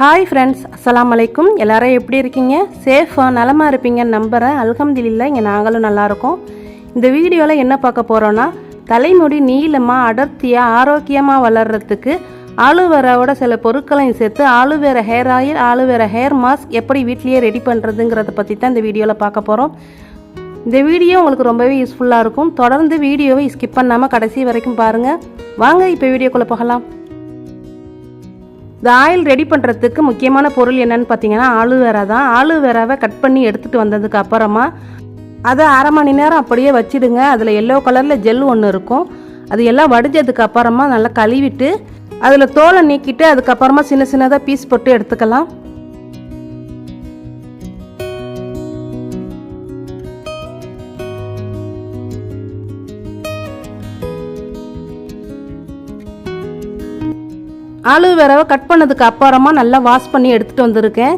Hi friends அஸ்லாம் அலைக்கும் எல்லாரும் எப்படி இருக்கீங்க? சேஃபாக நலமாக இருப்பீங்கன்னு நம்புகிறேன் அல்ஹம்துலில்லாஹ் இங்கே நாங்களும் நல்லாயிருக்கோம் இந்த வீடியோவில் என்ன பார்க்க போகிறோன்னா தலைமுடி நீளமாக அடர்த்தியாக ஆரோக்கியமாக வளர்கிறதுக்கு ஆலுவேராவோட சில பொருட்களையும் சேர்த்து aloe vera hair oil aloe vera hair mask எப்படி வீட்லேயே ரெடி பண்ணுறதுங்கிறத பற்றி தான் இந்த வீடியோவில் பார்க்க போகிறோம் இந்த வீடியோ உங்களுக்கு ரொம்பவே யூஸ்ஃபுல்லாக இருக்கும். தொடர்ந்து வீடியோவை ஸ்கிப் பண்ணாமல் கடைசி வரைக்கும் பாருங்கள் வாங்க இப்போ வீடியோக்குள்ளே போகலாம். இந்த ஆயில் ரெடி பண்ணுறதுக்கு முக்கியமான பொருள் என்னன்னு பார்த்தீங்கன்னா ஆலுவேரா தான். ஆலுவேராவை கட் பண்ணி எடுத்துகிட்டு வந்ததுக்கு அப்புறமா அதை அரை மணி நேரம் அப்படியே வச்சிடுங்க. அதில் எல்லோ கலரில் ஜெல் ஒன்று இருக்கும். அது எல்லாம் வடிஞ்சதுக்கு அப்புறமா நல்லா கழுவிட்டு அதில் தோலை நீக்கிட்டு அதுக்கப்புறமா சின்ன சின்னதாக பீஸ் போட்டு எடுத்துக்கலாம். ஆலுவேராவை கட் பண்ணதுக்கு அப்புறமா நல்லா வாஷ் பண்ணி எடுத்துகிட்டு வந்திருக்கேன்.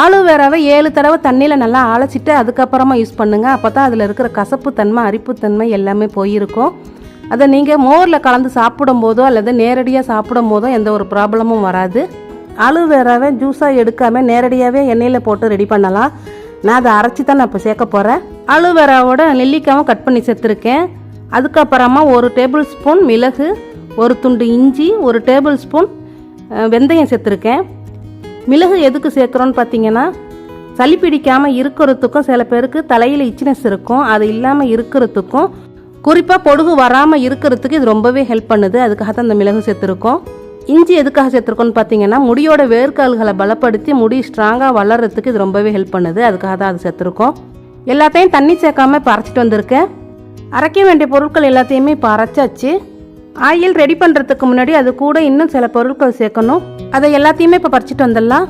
ஆலுவேராவை ஏழு தடவை தண்ணியில் நல்லா அழைச்சிட்டு அதுக்கப்புறமா யூஸ் பண்ணுங்கள் அப்போ தான் அதில் இருக்கிற கசப்பு தன்மை அரிப்புத்தன்மை எல்லாமே போயிருக்கும். அதை நீங்கள் மோரில் கலந்து சாப்பிடும் போதோ அல்லது நேரடியாக சாப்பிடும் போதோ எந்த ஒரு ப்ராப்ளமும் வராது. ஆலுவேராவை ஜூஸாக எடுக்காமல் நேரடியாகவே எண்ணெயில் போட்டு ரெடி பண்ணலாம். நான் அதை அரைச்சி தான் நான் இப்போ சேர்க்க போகிறேன் ஆலுவேராவோட நெல்லிக்காவும் கட் பண்ணி சேர்த்துருக்கேன். அதுக்கப்புறமா ஒரு டேபிள் ஸ்பூன் மிளகு ஒரு துண்டு இஞ்சி ஒரு டேபிள் ஸ்பூன் வெந்தயம் சேர்த்துருக்கேன். மிளகு எதுக்கு சேர்க்குறோன்னு பார்த்தீங்கன்னா சளி பிடிக்காமல் இருக்கிறதுக்கும் சில பேருக்கு தலையில் இச்சினஸ் இருக்கும். அது இல்லாமல் இருக்கிறதுக்கும் குறிப்பாக பொடுகு வராமல் இருக்கிறதுக்கு இது ரொம்பவே ஹெல்ப் பண்ணுது. அதுக்காக தான் இந்த மிளகு சேர்த்துருக்கோம். இஞ்சி எதுக்காக சேர்த்துருக்கோன்னு பார்த்தீங்கன்னா முடியோட வேர்க்கால்களை பலப்படுத்தி முடி ஸ்ட்ராங்காக வளர்கிறதுக்கு இது ரொம்பவே ஹெல்ப் பண்ணுது. அதுக்காக தான் அது சேர்த்துருக்கோம். எல்லாத்தையும் தண்ணி சேர்க்காம இப்போ அரைச்சிட்டு வந்திருக்கேன். அரைக்க வேண்டிய பொருட்கள் எல்லாத்தையுமே இப்போ அரைச்சாச்சு ஆயில் ரெடி பண்ணுறதுக்கு முன்னாடி அது கூட இன்னும் சில பொருட்கள் சேர்க்கணும். அதை எல்லாத்தையுமே இப்போ பறிச்சிட்டு வந்துடலாம்.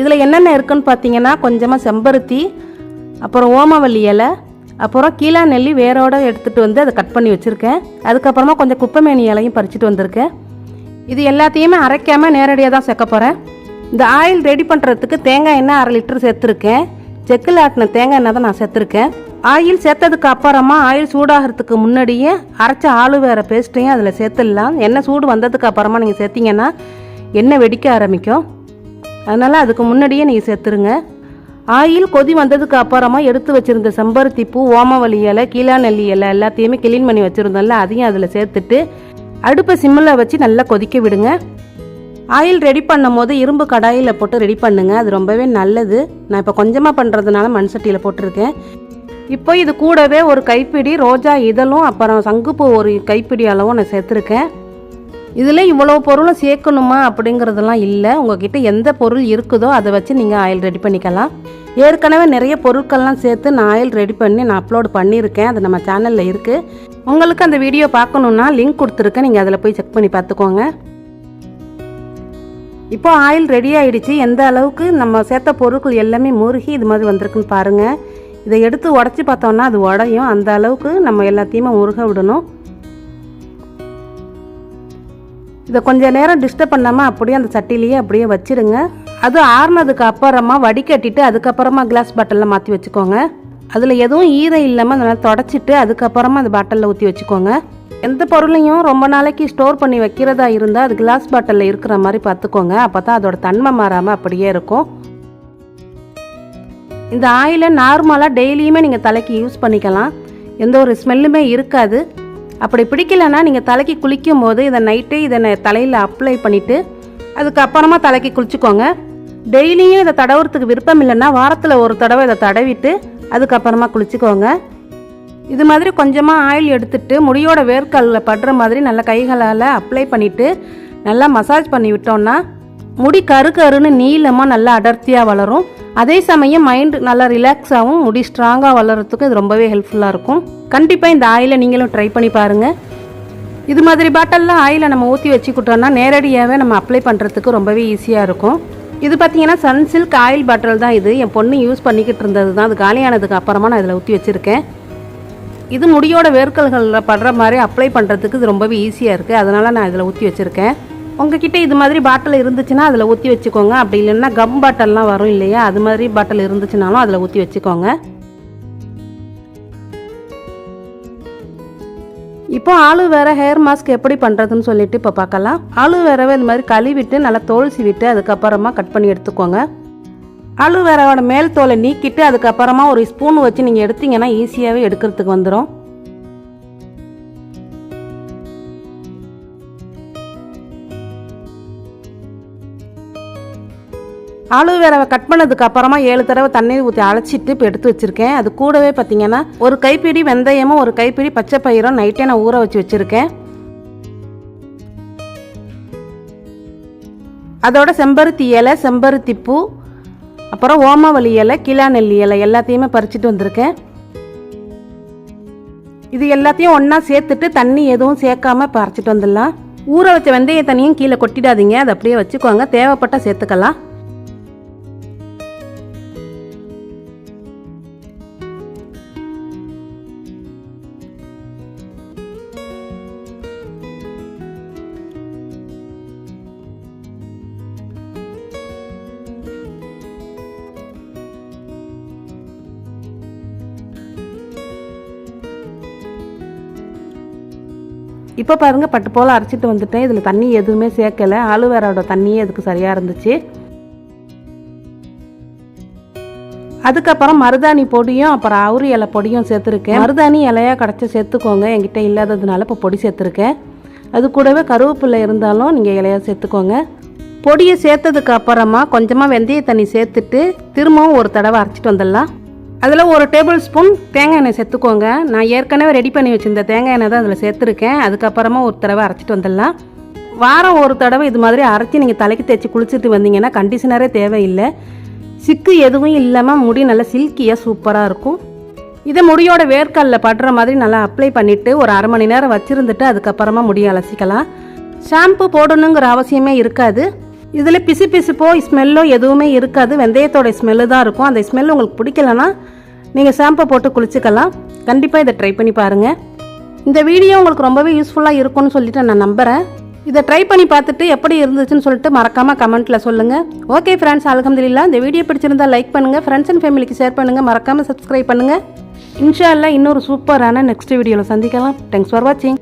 இதில் என்னென்ன இருக்குன்னு பார்த்தீங்கன்னா கொஞ்சமாக செம்பருத்தி அப்புறம் ஓமவல்லி இலை அப்புறம் கீழா நெல்லி வேரோட எடுத்துகிட்டு வந்து அதை கட் பண்ணி வச்சுருக்கேன். அதுக்கப்புறமா கொஞ்சம் குப்பைமேனி இலையும் பறிச்சுட்டு வந்திருக்கேன். இது எல்லாத்தையுமே அரைக்காமல் நேரடியாக தான் சேர்க்க போகிறேன் இந்த ஆயில் ரெடி பண்ணுறதுக்கு தேங்காய் எண்ணெய் அரை லிட்டர் சேர்த்துருக்கேன். செக்கில் ஆட்டின தேங்காய் எண்ணெய் தான் நான் சேர்த்துருக்கேன். ஆயில் சேர்த்ததுக்கு அப்புறமா ஆயில் சூடாகிறதுக்கு முன்னாடியே அரைச்ச ஆளுவேற பேஸ்ட்டையும் அதில் சேர்த்துடலாம். எண்ணெய் சூடு வந்ததுக்கு அப்புறமா நீங்கள் சேர்த்திங்கன்னா எண்ணெய் வெடிக்க ஆரம்பிக்கும். அதனால் அதுக்கு முன்னாடியே நீங்கள் சேர்த்துருங்க. ஆயில் கொதி வந்ததுக்கு அப்புறமா எடுத்து வச்சிருந்த செம்பருத்தி பூ ஓமவல்லி இலை கீழா நெல்லி இலை எல்லாத்தையுமே கிளீன் பண்ணி வச்சுருந்தோம்ல அதையும் அதில் சேர்த்துட்டு அடுப்பை சிம்மில் வச்சு நல்லா கொதிக்க விடுங்க. ஆயில் ரெடி பண்ணும் போது இரும்பு கடாயில் போட்டு ரெடி பண்ணுங்கள் அது ரொம்பவே நல்லது. நான் இப்போ கொஞ்சமாக பண்ணுறதுனால மண் சட்டியில் போட்டிருக்கேன். இப்போ இது கூடவே ஒரு கைப்பிடி ரோஜா இதழும் அப்புறம் சங்குப்பூ ஒரு கைப்பிடி அளவும் நான் சேர்த்துருக்கேன். இதில் இவ்வளோ பொருளும் சேர்க்கணுமா அப்படிங்கிறதெல்லாம் இல்லை. உங்ககிட்ட எந்த பொருள் இருக்குதோ அதை வச்சு நீங்கள் ஆயில் ரெடி பண்ணிக்கலாம். ஏற்கனவே நிறைய பொருட்கள்லாம் சேர்த்து நான் ஆயில் ரெடி பண்ணி நான் அப்லோட் பண்ணியிருக்கேன். அது நம்ம சேனலில் இருக்குது உங்களுக்கு அந்த வீடியோ பார்க்கணுன்னா லிங்க் கொடுத்துருக்கேன். நீங்கள் அதில் போய் செக் பண்ணி பார்த்துக்கோங்க. இப்போ ஆயில் ரெடி ஆகிடுச்சு எந்த அளவுக்கு நம்ம சேர்த்த பொருட்கள் எல்லாமே முருகி இது மாதிரி வந்திருக்குன்னு பாருங்கள் இதை எடுத்து உடச்சி பார்த்தோம்னா அது உடையும். அந்த அளவுக்கு நம்ம எல்லாத்தையுமே முருக விடணும். இதை கொஞ்ச நேரம் டிஸ்டர்ப் பண்ணாமல் அப்படியே அந்த சட்டிலேயே அப்படியே வச்சிடுங்க. அது ஆறுனதுக்கு அப்புறமா வடிகட்டிட்டு அதுக்கப்புறமா கிளாஸ் பாட்டிலில் மாற்றி வச்சுக்கோங்க. அதில் எதுவும் ஈரம் இல்லாமல் நல்லா தொடச்சிட்டு அதுக்கப்புறமா அந்த பாட்டிலில் ஊற்றி வச்சுக்கோங்க. எந்த பொருளையும் ரொம்ப நாளைக்கு ஸ்டோர் பண்ணி வைக்கிறதா இருந்தால் அது கிளாஸ் பாட்டிலில் இருக்கிற மாதிரி பார்த்துக்கோங்க. அப்போ தான் அதோட தன்மை மாறாமல் அப்படியே இருக்கும். இந்த ஆயிலை நார்மலாக டெய்லியுமே நீங்கள் தலைக்கு யூஸ் பண்ணிக்கலாம். எந்த ஒரு ஸ்மெல்லுமே இருக்காது. அப்படி பிடிக்கலன்னா நீங்கள் தலைக்கு குளிக்கும் போது இதை நைட்டே இதை தலையில் அப்ளை பண்ணிவிட்டு அதுக்கப்புறமா தலைக்கு குளிச்சுக்கோங்க. டெய்லியும் இதை தடவுறதுக்கு விருப்பம் இல்லைன்னா வாரத்தில் ஒரு தடவை இதை தடவிட்டு அதுக்கப்புறமா குளிச்சுக்கோங்க. இது மாதிரி கொஞ்சமாக ஆயில் எடுத்துட்டு முடியோட வேர்க்கல்ல படுற மாதிரி நல்லா கைகளால் அப்ளை பண்ணிவிட்டு நல்லா மசாஜ் பண்ணி விட்டோம்னா முடி கரு கருன்னு நீளமாக நல்லா அடர்த்தியாக வளரும். அதே சமயம் மைண்டு நல்லா ரிலாக்ஸாகவும் முடி ஸ்ட்ராங்காக வளர்கிறதுக்கு இது ரொம்பவே ஹெல்ப்ஃபுல்லாக இருக்கும். கண்டிப்பாக இந்த ஆயிலை நீங்களும் ட்ரை பண்ணி பாருங்கள் இது மாதிரி பாட்டெல்லாம் ஆயிலை நம்ம ஊற்றி வச்சுக்கிட்டோம்னா நேரடியாகவே நம்ம அப்ளை பண்ணுறதுக்கு ரொம்பவே ஈஸியாக இருக்கும். இது பார்த்தீங்கன்னா சன்சில்க் ஆயில் பாட்டில் தான் இது. என் பொண்ணு யூஸ் பண்ணிக்கிட்டு இருந்தது தான். அது காலியானதுக்கு அப்புறமா நான் இதில் ஊற்றி வச்சுருக்கேன். இது முடியோட வேர்க்கல்களில் படுற மாதிரி அப்ளை பண்ணுறதுக்கு இது ரொம்பவே ஈஸியாக இருக்குது அதனால் நான் இதில் ஊற்றி வச்சுருக்கேன். உங்ககிட்ட இது மாதிரி பாட்டில் இருந்துச்சுன்னா அதில் ஊற்றி வச்சுக்கோங்க. அப்படி இல்லைன்னா கம் பாட்டில்லாம் வரும் இல்லையா? அது மாதிரி பாட்டில் இருந்துச்சுனாலும் அதில் ஊற்றி வச்சுக்கோங்க. இப்போ ஆலு ஹேர் மாஸ்க் எப்படி பண்ணுறதுன்னு சொல்லிட்டு இப்போ பார்க்கலாம். ஆலு இந்த மாதிரி கழுவிட்டு நல்லா தோல் சீவிட்டு அதுக்கப்புறமா கட் பண்ணி எடுத்துக்கோங்க. ஆலு மேல் தோலை நீக்கிட்டு அதுக்கப்புறமா ஒரு ஸ்பூன் வச்சு நீங்கள் எடுத்தீங்கன்னா ஈஸியாகவே எடுக்கிறதுக்கு வந்துடும் ஆலு வேறவை கட் பண்ணதுக்கு அப்புறமா ஏழு தடவை தண்ணீர் ஊற்றி அழைச்சிட்டு இப்போ எடுத்து வச்சிருக்கேன். அது கூடவே பார்த்தீங்கன்னா ஒரு கைப்பிடி வெந்தயமும் ஒரு கைப்பிடி பச்சை பயிரும் நைட்டே நான் ஊற வச்சு வச்சுருக்கேன். அதோட செம்பருத்தி இலை செம்பருத்தி பூ அப்புறம் ஓமாவளி இலை கிலா நெல்லி இலை எல்லாத்தையுமே பறிச்சுட்டு வந்திருக்கேன். இது எல்லாத்தையும் ஒன்றா சேர்த்துட்டு தண்ணி எதுவும் சேர்க்காம பறிச்சிட்டு வந்துடலாம். ஊற வச்ச வெந்தய தண்ணியும் கீழே கொட்டிடாதீங்க. அதை அப்படியே வச்சுக்கோங்க. தேவைப்பட்டால் சேர்த்துக்கலாம். இப்போ பாருங்க பட்டு போல் அரைச்சிட்டு வந்துட்டேன். இதில் தண்ணி எதுவுமே சேர்க்கல. ஆலுவேரோட தண்ணியே அதுக்கு சரியாக இருந்துச்சு. அதுக்கப்புறம் மருதாணி பொடியும் அப்புறம் அவுரி இலை பொடியும் சேர்த்துருக்கேன். மருதாணி இலையாக கிடச்சி சேர்த்துக்கோங்க. என்கிட்ட இல்லாததுனால இப்போ பொடி சேர்த்துருக்கேன். அது கூடவே கருவேப்பிலை இருந்தாலும் நீங்கள் இலையாக சேர்த்துக்கோங்க. பொடியை சேர்த்ததுக்கு அப்புறமா கொஞ்சமாக வெந்தய தண்ணி சேர்த்துட்டு திரும்பவும் ஒரு தடவை அரைச்சிட்டு வந்துடலாம். அதில் ஒரு டேபிள் ஸ்பூன் தேங்காய் எண்ணெய் சேர்த்துக்கோங்க. நான் ஏற்கனவே ரெடி பண்ணி வச்சுருந்த தேங்காய் எண்ணெய் தான் அதில் சேர்த்துருக்கேன். அதுக்கப்புறமா ஒரு தடவை அரைச்சிட்டு வந்துடலாம். வாரம் ஒரு தடவை இது மாதிரி அரைச்சி நீங்கள் தலைக்கு தேய்ச்சி குளிச்சுட்டு வந்தீங்கன்னா கண்டிஷனரே தேவையில்லை. சிக்கு எதுவும் இல்லாமல் முடி நல்லா சில்கியாக சூப்பராக இருக்கும். இதை முடியோட வேர்க்கல்ல படுற மாதிரி நல்லா அப்ளை பண்ணிவிட்டு ஒரு அரை மணி நேரம் வச்சுருந்துட்டு அதுக்கப்புறமா முடியை அலசிக்கலாம். ஷாம்பு போடணுங்கிற அவசியமே இருக்காது. இதில் பிசு பிசுப்போ ஸ்மெல்லோ எதுவுமே இருக்காது. வெந்தயத்தோட ஸ்மெல்லு தான் இருக்கும். அந்த ஸ்மெல் உங்களுக்கு பிடிக்கலனா நீங்கள் ஷாம்பை போட்டு குளிச்சுக்கலாம். கண்டிப்பாக இதை ட்ரை பண்ணி பாருங்கள் இந்த வீடியோ உங்களுக்கு ரொம்பவே யூஸ்ஃபுல்லாக இருக்கும்னு சொல்லிட்டு நான் நம்புகிறேன் இதை ட்ரை பண்ணி பார்த்துட்டு எப்படி இருந்துச்சுன்னு சொல்லிட்டு மறக்காமல் கமெண்ட்டில் சொல்லுங்கள் ஓகே ஃப்ரெண்ட்ஸ் அலகம்துலில்லா இந்த வீடியோ பிடிச்சிருந்தா லைக் பண்ணுங்கள் ஃப்ரெண்ட்ஸ் அண்ட் ஃபேமிலிக்கு ஷேர் பண்ணுங்கள் மறக்காமல் சப்ஸ்கிரைப் பண்ணுங்கள் இன்ஷா இன்னொரு சூப்பரான நெக்ஸ்ட் வீடியோவில் சந்திக்கலாம். தேங்க்ஸ் ஃபார் வாட்சிங்